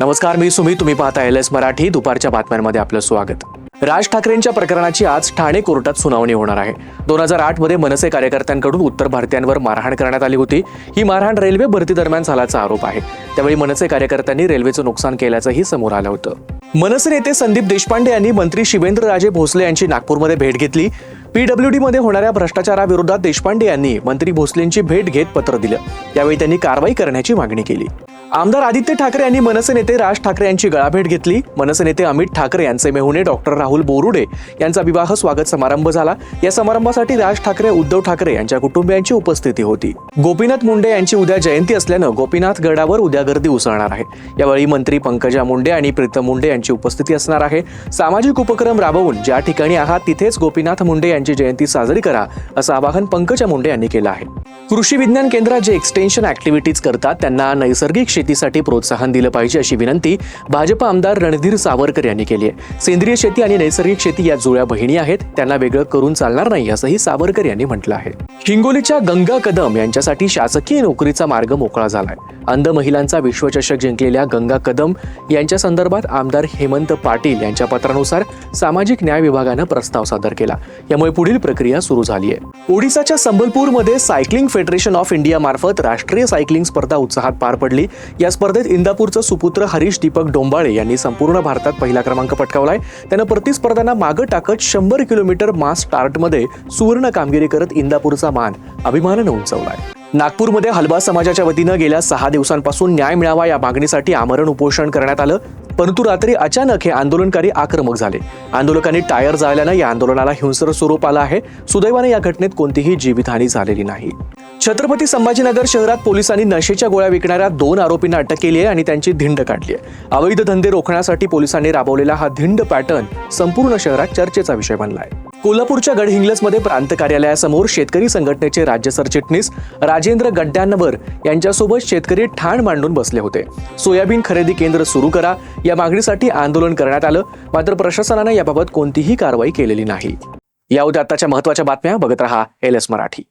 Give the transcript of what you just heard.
नमस्कार मी सुमित. तुम्ही पाहता एल एस मराठी. दुपारच्या बातम्यांमध्ये आपलं स्वागत. राज ठाकरेंच्या प्रकरणाची आज ठाणे कोर्टात सुनावणी होणार आहे. दोन हजार आठमध्ये मनसे कार्यकर्त्यांकडून उत्तर भारतीयांवर मारहाण करण्यात आली होती. ही मारहाण रेल्वे भरती दरम्यान झाल्याचा आरोप आहे. त्यावेळी मनसे कार्यकर्त्यांनी रेल्वेचं नुकसान केल्याचंही समोर आलं होतं. मनसे नेते संदीप देशपांडे यांनी मंत्री शिवेंद्रराजे भोसले यांची नागपूरमध्ये भेट घेतली. पीडब्ल्यूडी मध्ये होणाऱ्या भ्रष्टाचाराविरोधात देशपांडे यांनी मंत्री भोसलेंची भेट घेत पत्र दिलं. यावेळी त्यांनी कारवाई करण्याची मागणी केली. आमदार आदित्य ठाकरे यांनी मनसे नेते राज ठाकरे यांची गळाभेट घेतली. मनसे नेते अमित ठाकरे यांचे मेहुणे डॉक्टर राहुल बोरुडे यांचा विवाह स्वागत समारंभ झाला. या समारंभासाठी राज ठाकरे उद्धव ठाकरे यांच्या कुटुंबियांची उपस्थिती होती. गोपीनाथ मुंडे यांची उद्या जयंती असल्यानं गोपीनाथ गडावर उद्या गर्दी उसळणार आहे. यावेळी मंत्री पंकजा मुंडे आणि प्रीतम मुंडे यांची उपस्थिती असणार आहे. सामाजिक उपक्रम राबवून ज्या ठिकाणी आहात तिथेच गोपीनाथ मुंडे यांची जयंती साजरी करा असं आवाहन पंकजा मुंडे यांनी केलं आहे. कृषी विज्ञान केंद्रात जे एक्सटेन्शन ऍक्टिव्हिटीज करतात त्यांना नैसर्गिक शेतीसाठी प्रोत्साहन दिलं पाहिजे अशी विनंती भाजप आमदार रणधीर सावरकर यांनी केली आहे. सेंद्रिय शेती आणि नैसर्गिक शेती या जुळ्या बहिणी आहेत. त्यांना वेगळं करून चालणार नाही असंही सावरकर यांनी म्हटलं आहे. हिंगोलीच्या गंगा कदम यांच्यासाठी शासकीय नोकरीचा मार्ग मोकळा झालाय. अंध महिलांचा विश्वचषक जिंकलेल्या गंगा कदम यांच्या संदर्भात आमदार हेमंत पाटील यांच्या पत्रानुसार सामाजिक न्याय विभागानं प्रस्ताव सादर केला. यामुळे पुढील प्रक्रिया सुरू झाली आहे ओडिसाच्या संबलपूरमध्ये सायकलिंग फेडरेशन ऑफ इंडिया मार्फत राष्ट्रीय सायकलिंग स्पर्धा उत्साहात पार पडली. या स्पर्धेत इंदापूरचं सुपुत्र हरीश दीपक डोंबाळे यांनी संपूर्ण भारतात पहिला क्रमांक पटकावलाय. त्यानं प्रतिस्पर्ध्यांना मागं टाकत शंभर किलोमीटर मास स्टार्टमध्ये सुवर्ण कामगिरी करत इंदापूरचा मान अभिमानानं उंचवलाय. नागपूरमध्ये हलबा समाजाच्या वतीनं गेल्या सहा दिवसांपासून न्याय मिळावा या मागणीसाठी आमरण उपोषण करण्यात आलं. परंतु रात्री अचानक हे आंदोलनकारी आक्रमक झाले. आंदोलकांनी टायर जाळल्यानं या आंदोलनाला हिंसर स्वरूप आलं आहे. सुदैवाने या घटनेत कोणतीही जीवितहानी झालेली नाही. छत्रपती संभाजीनगर शहरात पोलिसांनी नशेच्या गोळ्या विकणाऱ्या दोन आरोपींना अटक केली आहे आणि त्यांची धिंड काढली आहे. अवैध धंदे रोखण्यासाठी पोलिसांनी राबवलेला हा धिंड पॅटर्न संपूर्ण शहरात चर्चेचा विषय बनला आहे कोल्हापूरच्या गडहिंग्लजमध्ये प्रांत कार्यालयासमोर शेतकरी संघटनेचे राज्य सरचिटणीस राजेंद्र गड्ड्यांवर यांच्यासोबत शेतकरी ठाण मांडून बसले होते. सोयाबीन खरेदी केंद्र सुरू करा या मागणीसाठी आंदोलन करण्यात आलं मात्र प्रशासनानं याबाबत कोणतीही कारवाई केलेली नाही. या उद्या आताच्या महत्त्वाच्या बातम्या बघत रहा एल एस मराठी.